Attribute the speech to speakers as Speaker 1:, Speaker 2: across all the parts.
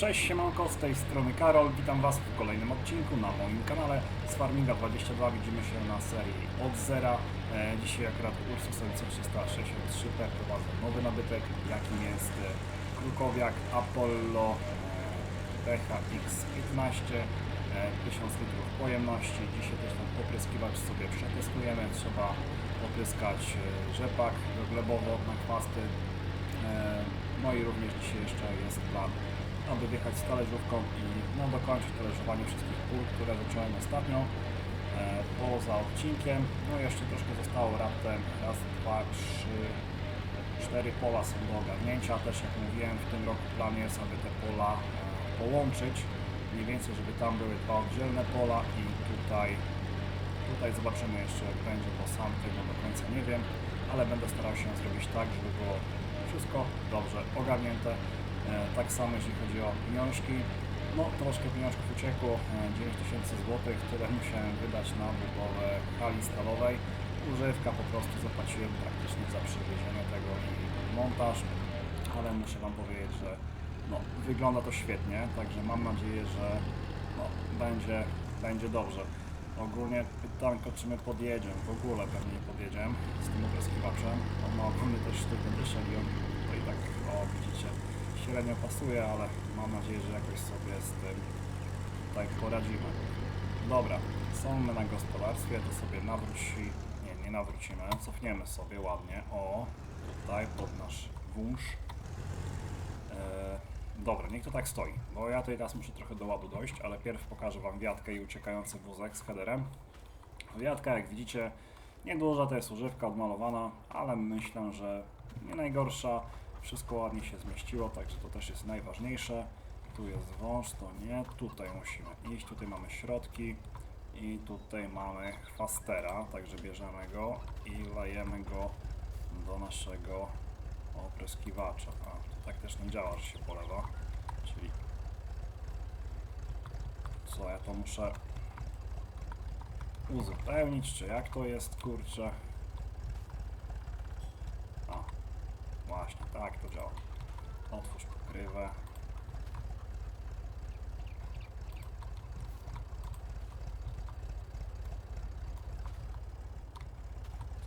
Speaker 1: Cześć siemanko, z tej strony Karol, witam Was w kolejnym odcinku na moim kanale z Farminga 22. Widzimy się na serii od zera. E, dzisiaj akurat Ursusem C363 prowadzę nowy nabytek, jakim jest e, Krukowiak Apollo e, PHX15 e, 1000 litrów pojemności. Dzisiaj też ten opryskiwacz sobie przetestujemy. Trzeba opryskać rzepak glebowo na chwasty. E, No i również dzisiaj jeszcze jest plan, aby wjechać z talerzówką i no, dokończyć talerzowanie wszystkich pól, które zacząłem ostatnio e, poza odcinkiem. No jeszcze troszkę zostało raptem raz, dwa, trzy, cztery pola są do ogarnięcia. Też jak mówiłem, w tym roku plan jest, aby te pola e, połączyć. Mniej więcej, żeby tam były dwa oddzielne pola i tutaj Tutaj zobaczymy jeszcze jak będzie, bo sam tego do końca nie wiem, ale będę starał się zrobić tak, żeby było wszystko dobrze ogarnięte. E, tak samo jeśli chodzi o pieniążki. No troszkę pieniążków uciekło, e, 9000 zł, tyle musiałem wydać na budowę hali stalowej. Używka po prostu zapłaciłem praktycznie za przywiezienie tego i montaż, ale muszę Wam powiedzieć, że no, wygląda to świetnie, także mam nadzieję, że no, będzie, będzie dobrze. Ogólnie pytanko, czy my podjedziemy, w ogóle pewnie nie podjedziemy z tym opryskiwaczem. On ma ogólny też sztywny dyszek i on tutaj tak, o widzicie, średnio pasuje, ale mam nadzieję, że jakoś sobie z tym tutaj poradzimy. Dobra, są my na gospodarstwie, to sobie nawróci, nie, nie nawrócimy, cofniemy sobie ładnie, o, tutaj pod nasz wąż. Eee, Dobra, niech to tak stoi, bo ja tutaj teraz muszę trochę do ładu dojść, ale pierw pokażę Wam wiatkę i uciekający wózek z headerem. Wiatka, jak widzicie, nieduża, to jest używka odmalowana, ale myślę, że nie najgorsza. Wszystko ładnie się zmieściło, także to też jest najważniejsze. Tu jest wąż, to nie. Tutaj musimy iść, tutaj mamy środki i tutaj mamy chwastera, także bierzemy go i lejemy go do naszego opryskiwacza. A, to tak też nie działa, że się polewa. Czyli co, ja to muszę uzupełnić, czy jak to jest, kurczę. A, właśnie, tak to działa. Otwórz pokrywę.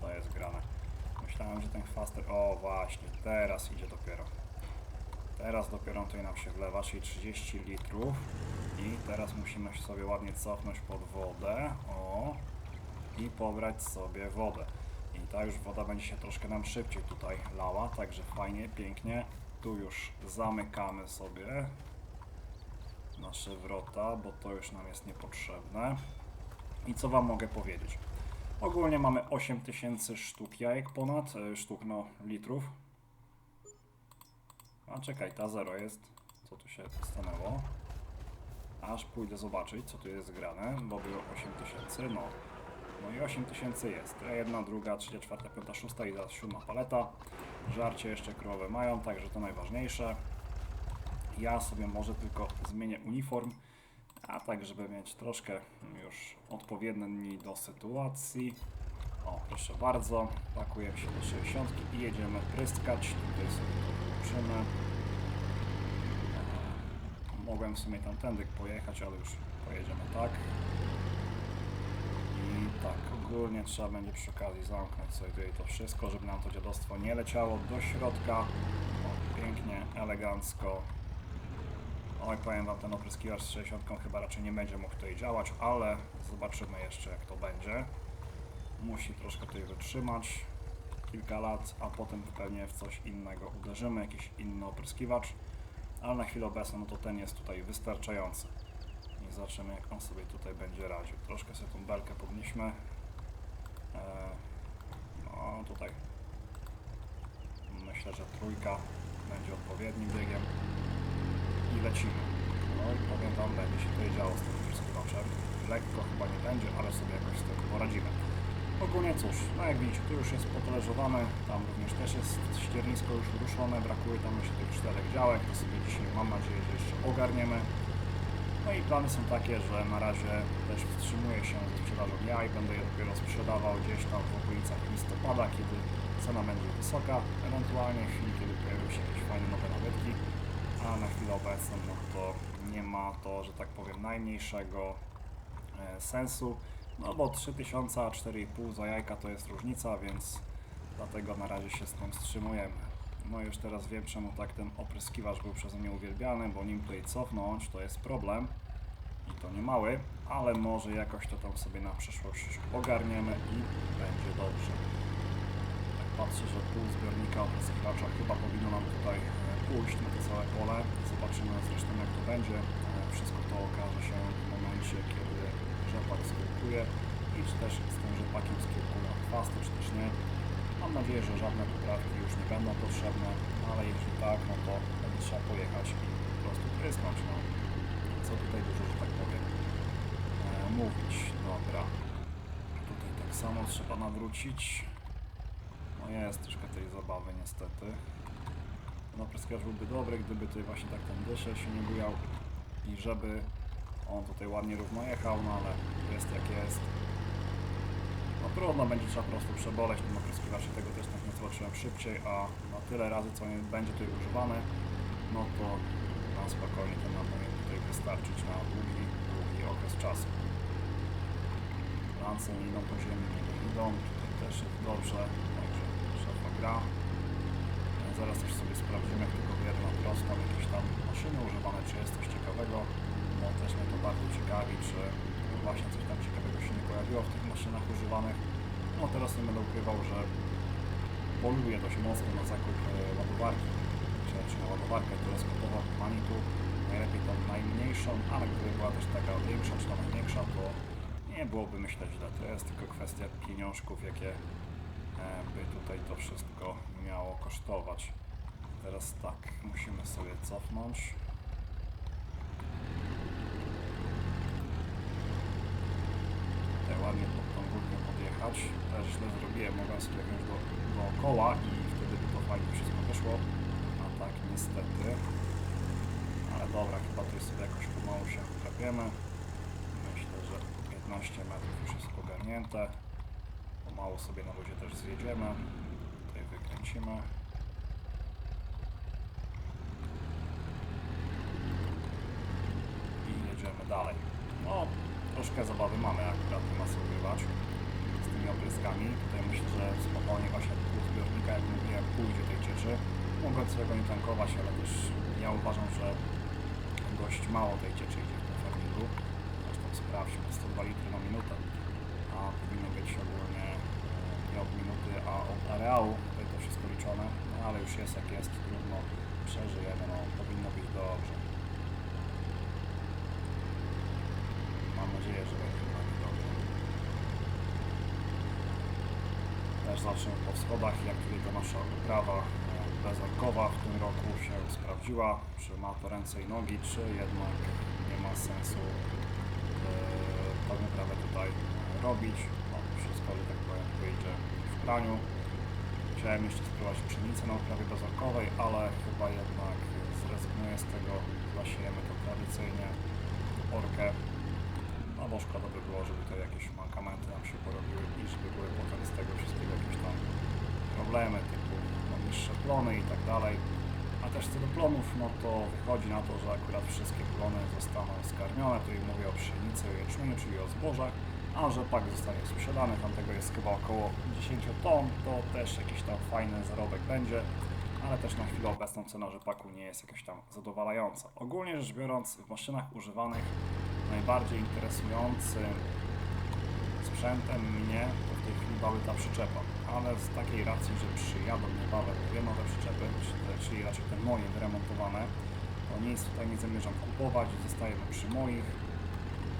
Speaker 1: Co jest grane? Myślałem, że ten chwaster... O, właśnie, teraz idzie dopiero. Teraz dopiero tutaj nam się wlewa, czyli 30 litrów. I teraz musimy sobie ładnie cofnąć pod wodę. O. I pobrać sobie wodę. I ta już woda będzie się troszkę nam szybciej tutaj lała, także fajnie, pięknie. Tu już zamykamy sobie nasze wrota, bo to już nam jest niepotrzebne. I co Wam mogę powiedzieć? Ogólnie mamy 8000 sztuk jajek ponad, e, sztuk no litrów. A czekaj, ta 0 jest. Co tu się stanęło? Aż pójdę zobaczyć, co tu jest grane, bo było 8000, no. No i 8000 jest. Jedna, druga, trzecia, czwarta, piąta, szósta i zaraz siódma paleta. Żarcie jeszcze krowy mają, także to najważniejsze. Ja sobie może tylko zmienię uniform, a tak, żeby mieć troszkę już odpowiedni do sytuacji. O, proszę bardzo, pakujemy się do 60 i jedziemy pryskać. Tutaj sobie to Mogłem w sumie tamtędy pojechać, ale już pojedziemy tak. Tak, ogólnie trzeba będzie przy okazji zamknąć sobie tutaj to wszystko, żeby nam to dziadostwo nie leciało do środka. O, pięknie, elegancko. Oj, powiem Wam, ten opryskiwacz z 60 chyba raczej nie będzie mógł tutaj działać, ale zobaczymy jeszcze jak to będzie. Musi troszkę tutaj wytrzymać kilka lat, a potem pewnie w coś innego uderzymy, jakiś inny opryskiwacz. Ale na chwilę obecną no to ten jest tutaj wystarczający. I zobaczymy jak on sobie tutaj będzie radził. Troszkę sobie tą belkę podnieśmy. Eee, no tutaj myślę, że trójka będzie odpowiednim biegiem i lecimy. No i powiem Wam, będzie się tutaj działo z tym opryskiwaczem. Lekko chyba nie będzie, ale sobie jakoś z tym poradzimy. Ogólnie cóż, no jak widzicie, tu już jest potależowane, tam również też jest ściernisko już ruszone, brakuje tam jeszcze tych czterech działek, to sobie dzisiaj mam nadzieję, że jeszcze ogarniemy. No i plany są takie, że na razie też wstrzymuję się ze sprzedażą jaj, będę je dopiero sprzedawał gdzieś tam w okolicach listopada, kiedy cena będzie wysoka, ewentualnie w chwili, kiedy pojawią się jakieś fajne nowe nabytki. a na chwilę obecną no to nie ma to, że tak powiem, najmniejszego e, sensu, no bo 3000 a 4,5 za jajka to jest różnica, więc dlatego na razie się z tym wstrzymujemy. No już teraz wiem czemu tak ten opryskiwacz był przeze mnie uwielbiany, bo nim tutaj cofnąć to jest problem i to nie mały, ale może jakoś to tam sobie na przyszłość ogarniemy i będzie dobrze. Tak patrzę, że pół zbiornika opryskiwacza chyba powinno nam tutaj e, pójść na to całe pole. Zobaczymy zresztą jak to będzie. E, Wszystko to okaże się w momencie, kiedy rzepak skiełkuje i czy też z tym rzepakiem skiełkują chwasty, czy też nie. Mam nadzieję, że żadne poprawki już nie będą potrzebne, ale jeśli tak, no to będzie trzeba pojechać i po prostu prysnąć. No. Co tutaj dużo, że tak powiem, e, mówić. Dobra. Tutaj tak samo trzeba nawrócić. No jest troszkę tej zabawy niestety. No pryskiarz byłby dobry, gdyby tutaj właśnie tak ten dyszel się nie bujał i żeby on tutaj ładnie równo jechał, no ale jest jak jest. No trudno, będzie trzeba po prostu przeboleć tym opryskiwaczy, tego też tak nie zobaczyłem szybciej, a na tyle razy co nie będzie tutaj używane, no to na spokojnie ten nam powinien tutaj wystarczyć na długi, długi okres czasu. Lance idą po ziemi, idą, tutaj też jest dobrze, także szafa gra. E, Zaraz też sobie sprawdzimy, jak tylko wyjadę na prostą, jakieś tam maszyny używane, czy jest coś ciekawego. No też mnie to bardzo ciekawi, czy właśnie coś tam ciekawego pojawiło w tych maszynach używanych. No teraz nie będę ukrywał, że poluję dość mocno na zakup e, ładowarki, czy, czy na ładowarkę teleskopową Manitu. Najlepiej tą najmniejszą, ale gdyby była też taka większa, czy nawet większa, to nie byłoby myślę źle. To jest tylko kwestia pieniążków, jakie e, by tutaj to wszystko miało kosztować. Teraz tak, musimy sobie cofnąć. Ładnie pod tą górkę podjechać. Też źle zrobiłem, mogłem sobie jechać do, dookoła i wtedy by to fajnie wszystko wyszło. A tak niestety. Ale dobra, chyba tutaj sobie jakoś pomału się wtrapiemy. Myślę, że 15 metrów już jest ogarnięte. Pomału sobie na luzie też zjedziemy. Tutaj wykręcimy. I jedziemy dalej. Troszkę zabawy mamy akurat, nie ma co z tymi opryskami. Tutaj myślę, że spokojnie właśnie pół zbiornika, jak mówiłem, pójdzie tej cieczy. Mogę swego nie tankować, ale też ja uważam, że dość mało tej cieczy idzie w tym farmingu. Zresztą sprawdźmy, 102 litry na minutę, a powinno być ogólnie e, nie od minuty, a od areału, tutaj to wszystko liczone, no ale już jest jak jest, trudno, przeżyjemy, no powinno być dobrze. Mam nadzieję, że będzie naprawdę dobrze. Też zacznę po schodach, jak tutaj ta nasza uprawa e, bezorkowa w tym roku się sprawdziła, czy ma to ręce i nogi, czy jednak nie ma sensu e, tą uprawę tutaj robić. No, wszystko, że tak powiem, wyjdzie w praniu. Chciałem jeszcze spróbować pszenicy na uprawie bezorkowej, ale chyba jednak zrezygnuję z tego, zasiejemy to tradycyjnie, orkę. Bo szkoda by było, żeby tutaj jakieś mankamenty nam się porobiły i żeby były potem z tego wszystkiego jakieś tam problemy typu no, niższe plony i tak dalej. A też co do plonów, no to wychodzi na to, że akurat wszystkie plony zostaną skarmione. Tutaj mówię o pszenicy, o jęczmieniu, czyli o zbożach, a rzepak zostanie sprzedany, tam tego jest chyba około 10 ton, to też jakiś tam fajny zarobek będzie, ale też na chwilę obecną cena rzepaku nie jest jakaś tam zadowalająca. Ogólnie rzecz biorąc, w maszynach używanych najbardziej interesującym sprzętem mnie to w tej chwili byłaby ta przyczepa, ale z takiej racji, że przyjadą niebawem dwie nowe przyczepy, czy- czyli raczej te moje wyremontowane, to nic tutaj nie zamierzam kupować, zostajemy przy moich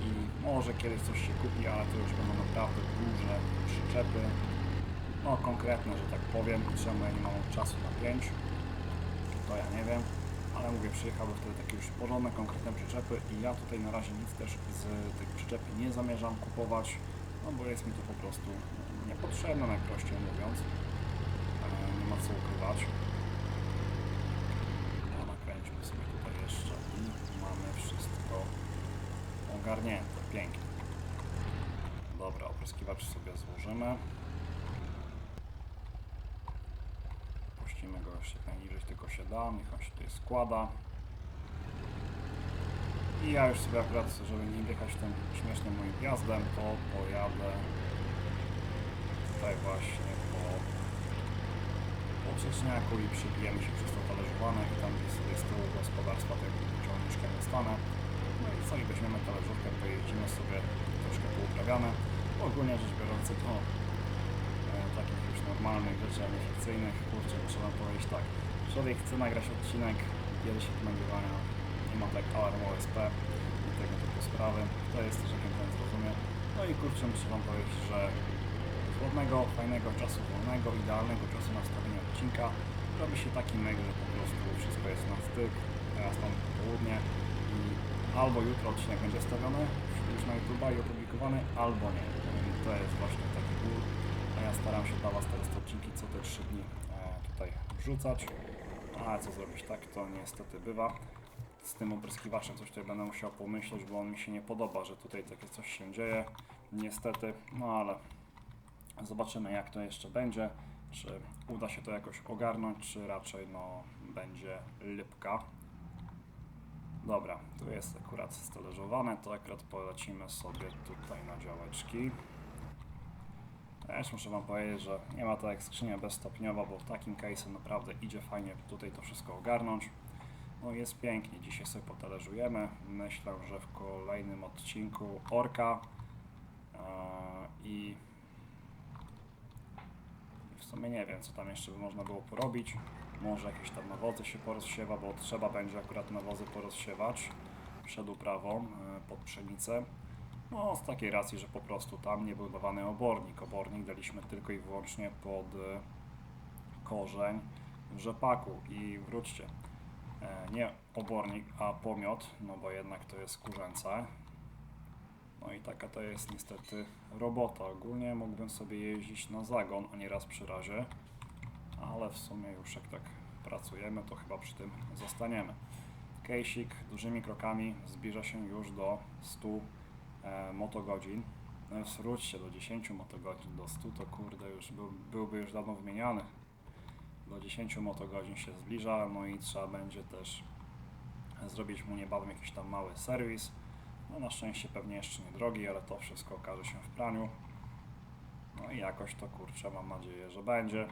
Speaker 1: i może kiedyś coś się kupi, ale to już będą naprawdę duże przyczepy, no konkretne, że tak powiem, czemu ja nie mam czasu na pięć, to ja nie wiem, ale mówię, przyjechały wtedy takie już porządne, konkretne przyczepy i ja tutaj na razie nic też z tych przyczep nie zamierzam kupować, no bo jest mi to po prostu niepotrzebne, najprościej mówiąc. E, Nie ma co ukrywać. No, nakręćmy sobie tutaj jeszcze i mamy wszystko ogarnięte, pięknie. Dobra, opryskiwacz sobie złożymy. Jeszcze jak najniżej tylko się da, niech on się tutaj składa. I ja już sobie akurat, żeby nie wjechać tym śmiesznym moim wjazdem, to pojadę tutaj właśnie po poprzeczniaku i przybijemy się przez to talerzowane i tam gdzieś sobie z tyłu gospodarstwa tego ciągniczkiem dostanę. No i co, i weźmiemy talerzówkę, pojeździmy sobie, troszkę pouprawiamy. Ogólnie rzecz biorąc to już normalnych rzeczy, a nie fikcyjnych, kurczę, trzeba powiedzieć tak. Człowiek chce nagrać odcinek, bierze się nagrywania, nie ma tak alarmu OSP i tego typu sprawy. To jest też jak ten zrozumie. No i kurczę, muszę Wam powiedzieć, że słownego, fajnego czasu wolnego, idealnego czasu na wstawienie odcinka. Robi się taki myk, że po prostu wszystko jest na styk, teraz mam południe i albo jutro odcinek będzie wstawiony już na YouTube i opublikowany, albo nie. To jest właśnie taki ból, a ja staram się dla Was teraz te odcinki co te 3 dni e, tutaj wrzucać. A co zrobić tak, to niestety bywa. Z tym opryskiwaczem coś tutaj będę musiał pomyśleć, bo on mi się nie podoba, że tutaj takie coś się dzieje. Niestety, no ale Zobaczymy jak to jeszcze będzie, czy uda się to jakoś ogarnąć, czy raczej no będzie lipka. Dobra, tu jest akurat stależowane, to akurat polecimy sobie tutaj na działeczki. Też muszę Wam powiedzieć, że nie ma to jak skrzynia bezstopniowa, bo takim case'em naprawdę idzie fajnie tutaj to wszystko ogarnąć. No jest pięknie, dzisiaj sobie potależujemy. Myślę, że w kolejnym odcinku Orka eee, i w sumie nie wiem, co tam jeszcze by można było porobić. Może jakieś tam nawozy się porozsiewa, bo trzeba będzie akurat nawozy porozsiewać przed uprawą e, pod pszenicę. No, z takiej racji, że po prostu tam nie był dawany obornik. Obornik daliśmy tylko i wyłącznie pod e, korzeń rzepaku. I wróćcie, e, nie obornik, a pomiot, no bo jednak to jest kurzęce. No i taka to jest niestety robota. Ogólnie mógłbym sobie jeździć na zagon, a nie raz przy razie, ale w sumie już jak tak pracujemy, to chyba przy tym zostaniemy. Kejsik dużymi krokami zbliża się już do 100 e, motogodzin. No, zwróćcie do 10 motogodzin, do 100 to kurde już był, byłby już dawno wymieniany. Do 10 motogodzin się zbliża, no i trzeba będzie też zrobić mu niebawem jakiś tam mały serwis. No na szczęście pewnie jeszcze nie drogi, ale to wszystko okaże się w praniu. No i jakoś to kurczę, mam nadzieję, że będzie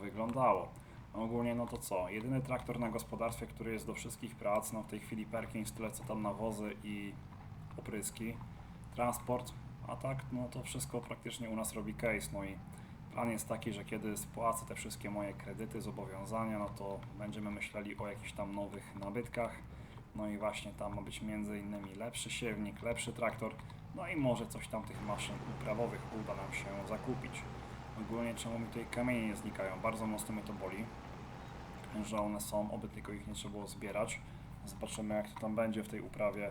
Speaker 1: wyglądało. Ogólnie no to co? Jedyny traktor na gospodarstwie, który jest do wszystkich prac, no w tej chwili Perkins, tyle co tam nawozy i opryski, transport, a tak no to wszystko praktycznie u nas robi case. No i plan jest taki, że kiedy spłacę te wszystkie moje kredyty, zobowiązania, no to będziemy myśleli o jakichś tam nowych nabytkach. No i właśnie tam ma być między innymi lepszy siewnik, lepszy traktor, no i może coś tam tych maszyn uprawowych uda nam się zakupić. Ogólnie czemu mi tutaj kamienie nie znikają? Bardzo mocno mnie to boli, że one są, oby tylko ich nie trzeba było zbierać. Zobaczymy jak to tam będzie w tej uprawie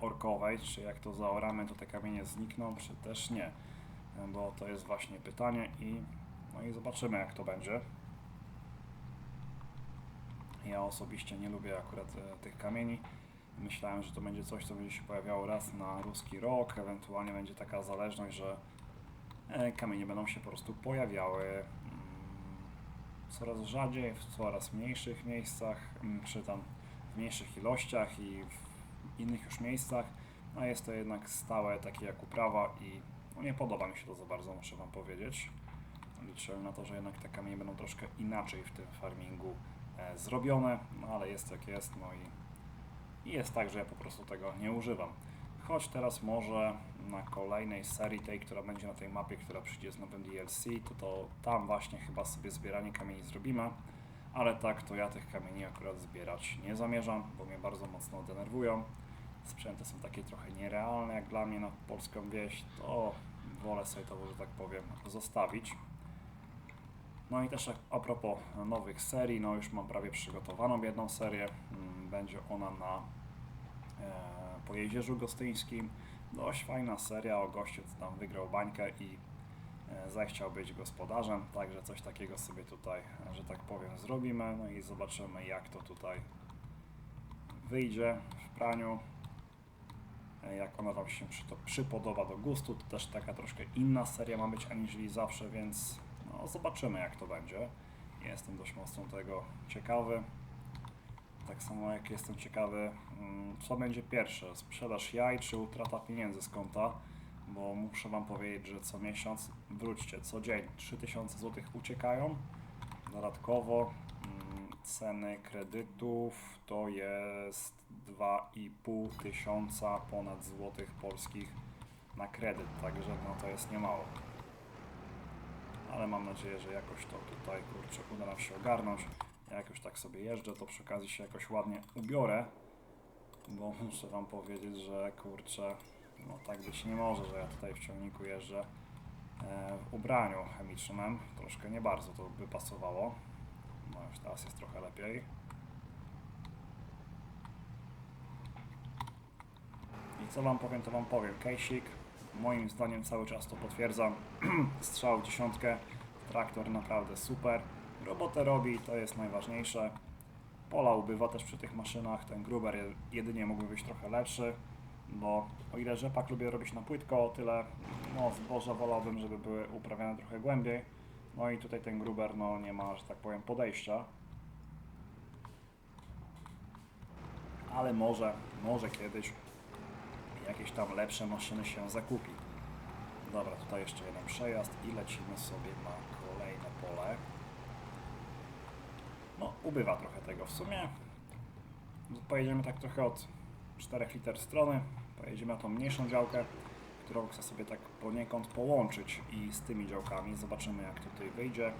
Speaker 1: orkowej, czy jak to zaoramy, to te kamienie znikną, czy też nie. E, Bo to jest właśnie pytanie i, no i zobaczymy jak to będzie. Ja osobiście nie lubię akurat e, tych kamieni. Myślałem, że to będzie coś, co będzie się pojawiało raz na ruski rok, ewentualnie będzie taka zależność, że e, kamienie będą się po prostu pojawiały mm, coraz rzadziej, w coraz mniejszych miejscach, mm, czy tam w mniejszych ilościach i w innych już miejscach. A jest to jednak stałe, takie jak uprawa i no nie podoba mi się to za bardzo, muszę Wam powiedzieć. Liczyłem na to, że jednak te kamienie będą troszkę inaczej w tym farmingu e, zrobione, no ale jest jak jest, no i, i jest tak, że ja po prostu tego nie używam. Choć teraz może na kolejnej serii, tej, która będzie na tej mapie, która przyjdzie z nowym DLC, to, to tam właśnie chyba sobie zbieranie kamieni zrobimy, ale tak to ja tych kamieni akurat zbierać nie zamierzam, bo mnie bardzo mocno denerwują. Sprzęty są takie trochę nierealne jak dla mnie na polską wieś, to wolę sobie to, że tak powiem, zostawić. No i też a- propos nowych serii, no już mam prawie przygotowaną jedną serię. Mm, Będzie ona na e, Gostyńskim. Dość fajna seria o gościu, co tam wygrał bańkę i e, zechciał być gospodarzem, także coś takiego sobie tutaj, że tak powiem, zrobimy. No i zobaczymy jak to tutaj wyjdzie w praniu. E, Jak ona Wam się przy, przypodoba do gustu, to też taka troszkę inna seria ma być aniżeli zawsze, więc no, zobaczymy jak to będzie. Jestem dość mocno tego ciekawy. Tak samo jak jestem ciekawy, mm, co będzie pierwsze, sprzedaż jaj czy utrata pieniędzy z konta, bo muszę Wam powiedzieć, że co miesiąc, wróćcie, co dzień 3000 zł uciekają, dodatkowo mm, ceny kredytów to jest 2,5 tysiąca ponad złotych polskich na kredyt, także no to jest niemało. Ale mam nadzieję, że jakoś to tutaj, kurczę, uda nam się ogarnąć. Ja jakoś tak sobie jeżdżę, to przy okazji się jakoś ładnie ubiorę, bo muszę Wam powiedzieć, że kurczę, no tak być nie może, że ja tutaj w ciągniku jeżdżę e, w ubraniu chemicznym. Troszkę nie bardzo to by pasowało. No już teraz jest trochę lepiej. Co Wam powiem, to Wam powiem. Kejsik, moim zdaniem cały czas to potwierdzam. Strzał dziesiątkę, traktor naprawdę super. Robotę robi, to jest najważniejsze. Pola ubywa też przy tych maszynach. Ten gruber je- jedynie mógłby być trochę lepszy, bo o ile rzepak lubię robić na płytko, o tyle no, zboża wolałbym, żeby były uprawiane trochę głębiej. No i tutaj ten gruber no, nie ma, że tak powiem, podejścia. Ale może, może kiedyś jakieś tam lepsze maszyny się zakupi. Dobra, tutaj jeszcze jeden przejazd i lecimy sobie na kolejne pole. No, ubywa trochę tego w sumie. Pojedziemy tak trochę od 4 liter strony. Pojedziemy na tą mniejszą działkę, którą chcę sobie tak poniekąd połączyć i z tymi działkami. Zobaczymy jak tutaj wyjdzie.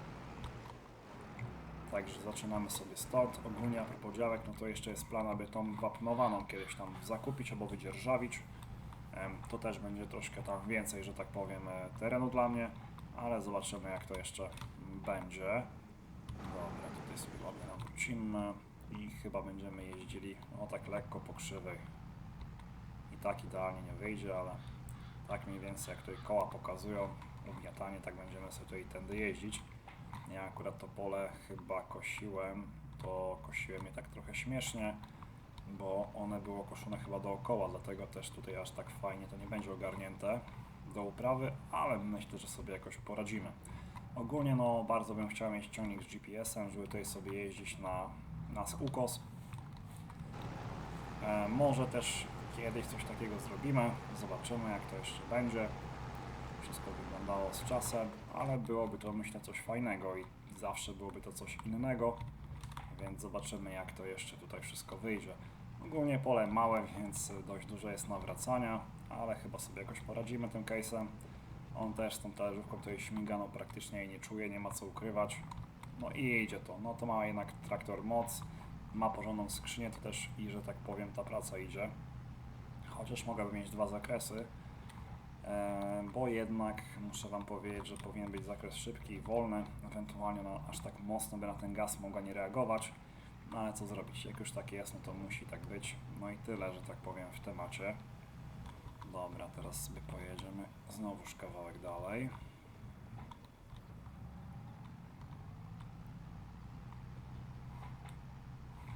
Speaker 1: Także zaczynamy sobie stąd. Ogólnie a propos działek, no to jeszcze jest plan, aby tą wapnowaną kiedyś tam zakupić albo wydzierżawić. To też będzie troszkę tam więcej, że tak powiem, e, terenu dla mnie, ale zobaczymy jak to jeszcze będzie. Dobra, tutaj sobie ładnie nawrócimy i chyba będziemy jeździli no tak lekko po krzywej. I tak idealnie nie wyjdzie, ale tak mniej więcej jak tutaj koła pokazują, ugniatanie, tak będziemy sobie tutaj tędy jeździć. Ja akurat to pole chyba kosiłem, to kosiłem je tak trochę śmiesznie, bo one było koszone chyba dookoła, dlatego też tutaj aż tak fajnie to nie będzie ogarnięte do uprawy, ale myślę, że sobie jakoś poradzimy. Ogólnie no bardzo bym chciał mieć ciągnik z GPS-em, żeby tutaj sobie jeździć na, na ukos. E, może też kiedyś coś takiego zrobimy, zobaczymy jak to jeszcze będzie. Wszystko wyglądało z czasem, ale byłoby to myślę coś fajnego i zawsze byłoby to coś innego, więc zobaczymy jak to jeszcze tutaj wszystko wyjdzie. Ogólnie pole małe, więc dość dużo jest nawracania, ale chyba sobie jakoś poradzimy tym case'em. On też z tą talerzówką tutaj śmiga, no praktycznie jej nie czuje, nie ma co ukrywać. No i idzie to, no to ma jednak traktor moc, ma porządną skrzynię, to też i że tak powiem ta praca idzie. Chociaż mogłaby mieć dwa zakresy, bo jednak muszę Wam powiedzieć, że powinien być zakres szybki i wolny, ewentualnie no, aż tak mocno by na ten gaz mogła nie reagować. No ale co zrobić, jak już tak jest, no to musi tak być. No i tyle, że tak powiem w temacie. Dobra, teraz sobie pojedziemy znowuż kawałek dalej.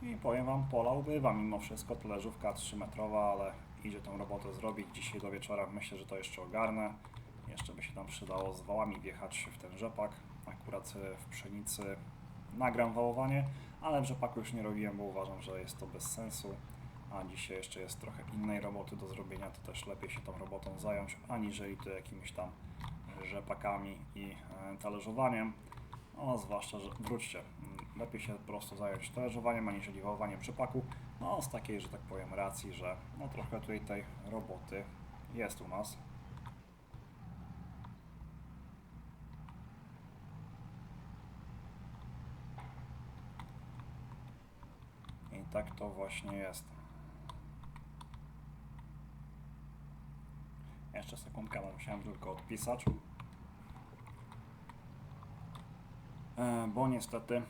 Speaker 1: I powiem Wam, pola ubywa mimo wszystko, talerzówka 3-metrowa, ale idzie tą robotę zrobić. Dzisiaj do wieczora myślę, że to jeszcze ogarnę. Jeszcze by się tam przydało z wałami wjechać w ten rzepak. Akurat e, w pszenicy nagram wałowanie, ale rzepaku już nie robiłem, bo uważam, że jest to bez sensu. A dzisiaj jeszcze jest trochę innej roboty do zrobienia, to też lepiej się tą robotą zająć, aniżeli to jakimiś tam rzepakami i e, talerzowaniem. No, zwłaszcza, że wróćcie, mm, lepiej się po prostu zająć talerzowaniem, aniżeli wałowaniem rzepaku. No, z takiej, że tak powiem, racji, że no trochę tutaj tej roboty jest u nas. Tak to właśnie jest. Jeszcze sekundkę, bo musiałem tylko odpisać. E, Bo niestety,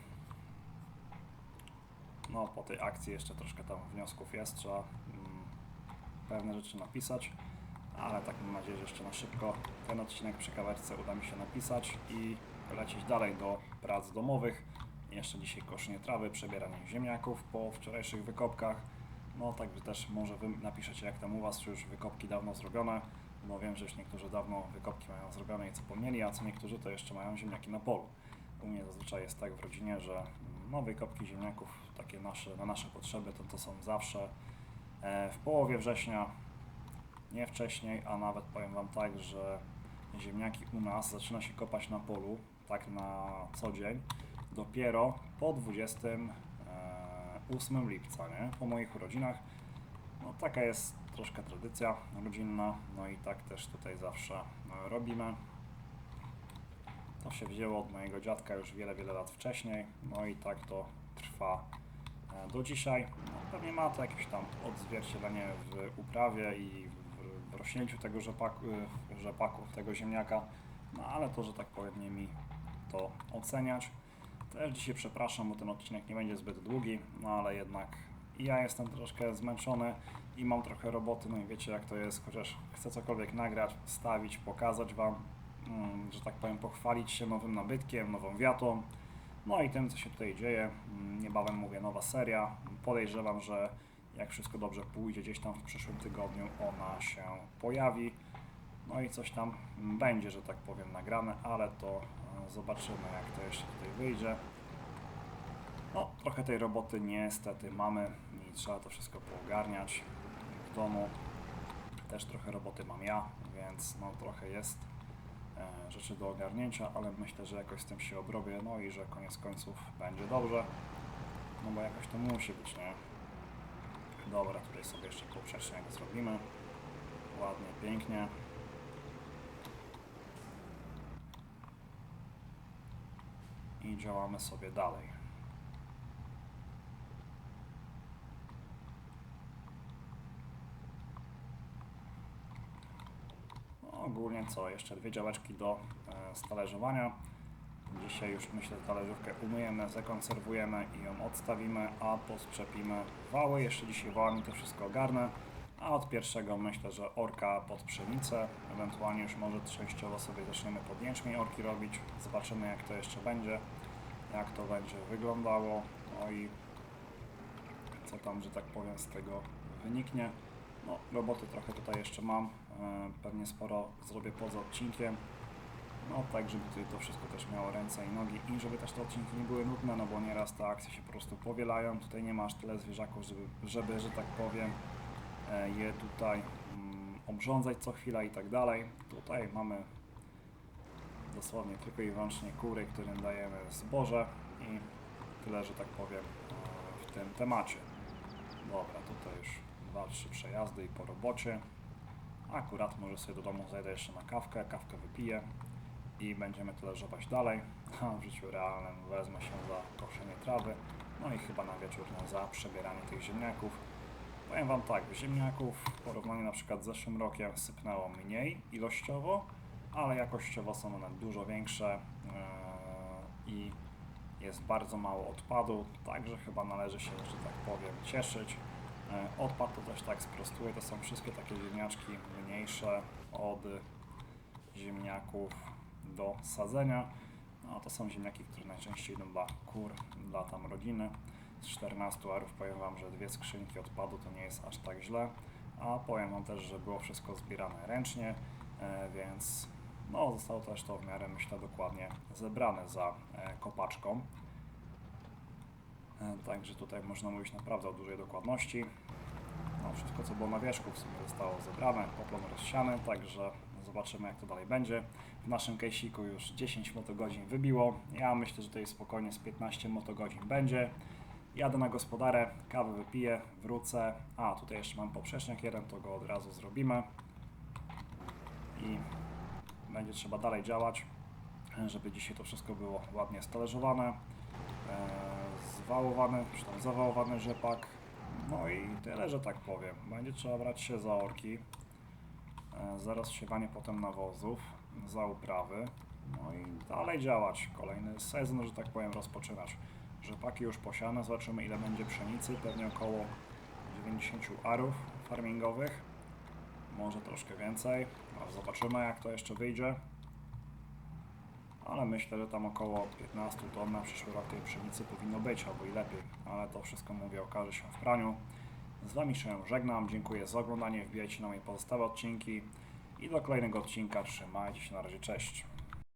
Speaker 1: no po tej akcji jeszcze troszkę tam wniosków jest, trzeba mm, pewne rzeczy napisać, ale tak mam nadzieję, że jeszcze na szybko ten odcinek przy kawerce uda mi się napisać i lecieć dalej do prac domowych. Jeszcze dzisiaj koszenie trawy, przebieranie ziemniaków po wczorajszych wykopkach. No także też może Wy napiszecie jak tam u Was, czy już wykopki dawno zrobione, bo wiem, że już niektórzy dawno wykopki mają zrobione i zapomnieli, a co niektórzy to jeszcze mają ziemniaki na polu. U mnie zazwyczaj jest tak w rodzinie, że nowej kopki ziemniaków, takie nasze, na nasze potrzeby, to to są zawsze e, w połowie września, nie wcześniej, a nawet powiem Wam tak, że ziemniaki u nas zaczyna się kopać na polu, tak na co dzień, dopiero po 28 lipca, nie? po moich urodzinach. No taka jest troszkę tradycja rodzinna, no i tak też tutaj zawsze e, robimy. To się wzięło od mojego dziadka już wiele, wiele lat wcześniej, no i tak to trwa e, do dzisiaj. No, pewnie ma to jakieś tam odzwierciedlenie w uprawie i w, w rośnięciu tego rzepaku, e, rzepaku, tego ziemniaka, no ale to, że tak powiem, nie mi to oceniać. Też dzisiaj przepraszam, bo ten odcinek nie będzie zbyt długi, no ale jednak ja jestem troszkę zmęczony i mam trochę roboty, no i wiecie jak to jest, chociaż chcę cokolwiek nagrać, wstawić, pokazać Wam, mm, że tak powiem, pochwalić się nowym nabytkiem, nową wiatą, no i tym, co się tutaj dzieje. Mm, Niebawem mówię, nowa seria. Podejrzewam, że jak wszystko dobrze pójdzie, gdzieś tam w przyszłym tygodniu ona się pojawi. No i coś tam będzie, że tak powiem, nagrane, ale to zobaczymy, jak to jeszcze tutaj wyjdzie. No, trochę tej roboty niestety mamy i trzeba to wszystko poogarniać w domu. Też trochę roboty mam ja, więc no trochę jest e, rzeczy do ogarnięcia, ale myślę, że jakoś z tym się obrobię, no i że koniec końców będzie dobrze. No bo jakoś to musi być, nie? Dobra, tutaj sobie jeszcze poprzeczniak zrobimy. Ładnie, pięknie. I działamy sobie dalej. No, ogólnie co, jeszcze dwie działeczki do e, stalerzowania. Dzisiaj już myślę, że talerzówkę umyjemy, zakonserwujemy i ją odstawimy, a podczepimy wały. Jeszcze dzisiaj wałami to wszystko ogarnę. A od pierwszego myślę, że orka pod pszenicę, ewentualnie już może częściowo sobie zaczniemy pod jęczmień orki robić. Zobaczymy jak to jeszcze będzie, jak to będzie wyglądało. No i co tam, że tak powiem, z tego wyniknie. No, roboty trochę tutaj jeszcze mam, e, pewnie sporo zrobię poza odcinkiem. No tak, żeby tutaj to wszystko też miało ręce i nogi i żeby też te odcinki nie były nudne, no bo nieraz te akcje się po prostu powielają. Tutaj nie masz tyle zwierzaków, żeby, żeby że tak powiem, je tutaj mm, obrządzać co chwila i tak dalej. Tutaj mamy dosłownie tylko i wyłącznie kury, którym dajemy zboże i tyle, że tak powiem, e, w tym temacie. Dobra, tutaj już dwa, trzy przejazdy i po robocie. Akurat może sobie do domu zajdę jeszcze na kawkę, kawkę wypiję i będziemy talerzować dalej. A w życiu realnym wezmę się za koszenie trawy, no i chyba na wieczór no, za przebieranie tych ziemniaków. Powiem Wam tak, ziemniaków w porównaniu na przykład z zeszłym rokiem sypnęło mniej ilościowo, ale jakościowo są one dużo większe yy, i jest bardzo mało odpadu, także chyba należy się, że tak powiem, cieszyć. E, Odpad to też tak sprostuję, to są wszystkie takie ziemniaczki mniejsze od ziemniaków do sadzenia. No, to są ziemniaki, które najczęściej idą dla kur, dla tam rodziny. Z 14 arów powiem Wam, że dwie skrzynki odpadu to nie jest aż tak źle. A powiem Wam też, że było wszystko zbierane ręcznie, e, więc no, zostało też to w miarę myślę dokładnie zebrane za e, kopaczką. E, Także tutaj można mówić naprawdę o dużej dokładności. No, wszystko co było na wierzchu w sumie zostało zebrane, poplon rozsiany, także zobaczymy jak to dalej będzie. W naszym kejsiku już 10 motogodzin wybiło. Ja myślę, że tutaj spokojnie z 15 motogodzin będzie. Jadę na gospodarę, kawę wypiję, wrócę. A, tutaj jeszcze mam poprzeczniak jeden, to go od razu zrobimy. I będzie trzeba dalej działać, żeby dzisiaj to wszystko było ładnie stalerzowane, e, zwałowany, czy tam zawałowany rzepak. No i tyle, że tak powiem. Będzie trzeba brać się za orki, e, za rozsiewanie potem nawozów, za uprawy. No i dalej działać. Kolejny sezon, że tak powiem, rozpoczynać. Rzepaki już posiane, zobaczymy ile będzie pszenicy, pewnie około 90 arów farmingowych, może troszkę więcej, ale zobaczymy jak to jeszcze wyjdzie. Ale myślę, że tam około 15 ton na przyszły rok tej pszenicy powinno być, albo i lepiej. Ale to wszystko mówię okaże się w praniu. Z Wami się żegnam, dziękuję za oglądanie, wbijajcie na moje pozostałe odcinki. I do kolejnego odcinka. Trzymajcie się, na razie, cześć.